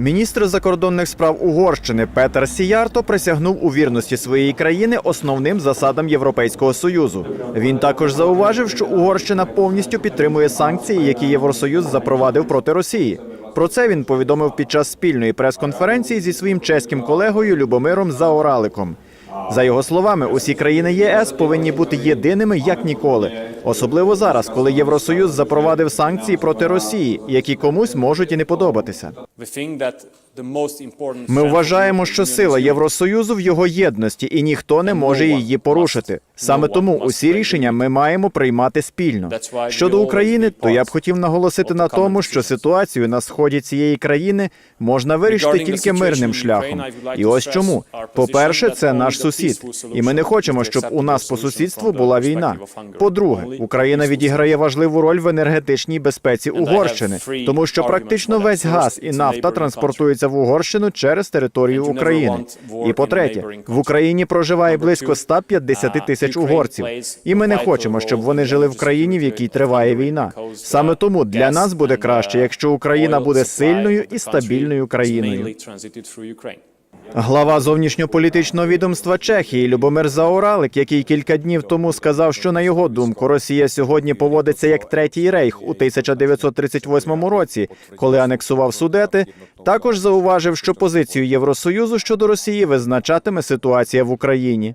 Міністр закордонних справ Угорщини Петер Сіярто присягнув у вірності своєї країни основним засадам Європейського союзу. Він також зауважив, що Угорщина повністю підтримує санкції, які Євросоюз запровадив проти Росії. Про це він повідомив під час спільної прес-конференції зі своїм чеським колегою Любомиром Заораликом. За його словами, усі країни ЄС повинні бути єдиними як ніколи, особливо зараз, коли Євросоюз запровадив санкції проти Росії, які комусь можуть і не подобатися. Ми вважаємо, що сила Євросоюзу в його єдності, і ніхто не може її порушити. Саме тому усі рішення ми маємо приймати спільно. Щодо України, то я б хотів наголосити на тому, що ситуацію на сході цієї країни можна вирішити тільки мирним шляхом. І ось чому: по-перше, це наш сусід, і ми не хочемо, щоб у нас по сусідству була війна. По-друге, Україна відіграє важливу роль в енергетичній безпеці Угорщини, тому що практично весь газ і нафта транспортується в Угорщину через територію України. І по-третє, в Україні проживає близько 150 тисяч угорців, і ми не хочемо, щоб вони жили в країні, в якій триває війна. Саме тому для нас буде краще, якщо Україна буде сильною і стабільною країною. Глава зовнішньополітичного відомства Чехії Любомир Заоралик, який кілька днів тому сказав, що на його думку Росія сьогодні поводиться як третій рейх у 1938 році, коли анексував Судети, також зауважив, що позицію Євросоюзу щодо Росії визначатиме ситуація в Україні.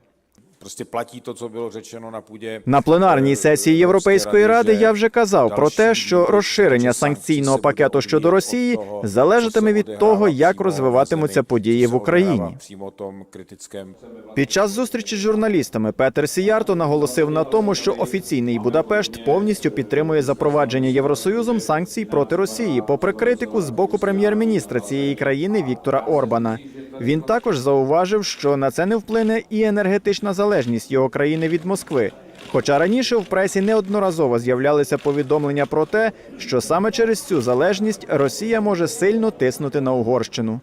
Prostě platí to, co bylo řečeno na půdě На пленарній сесії Європейської ради я вже казав про те, що розширення санкційного пакету щодо Росії залежатиме від того, як розвиватимуться події в Україні. Під час зустрічі з журналістами Петер Сіярто наголосив на тому, що офіційний Будапешт повністю підтримує запровадження Євросоюзом санкцій проти Росії, попри критику з боку прем'єр-міністра цієї країни Віктора Орбана. Він також зауважив, що на це не вплине і енергетична залежність його країни від Москви. Хоча раніше в пресі неодноразово з'являлися повідомлення про те, що саме через цю залежність Росія може сильно тиснути на Угорщину.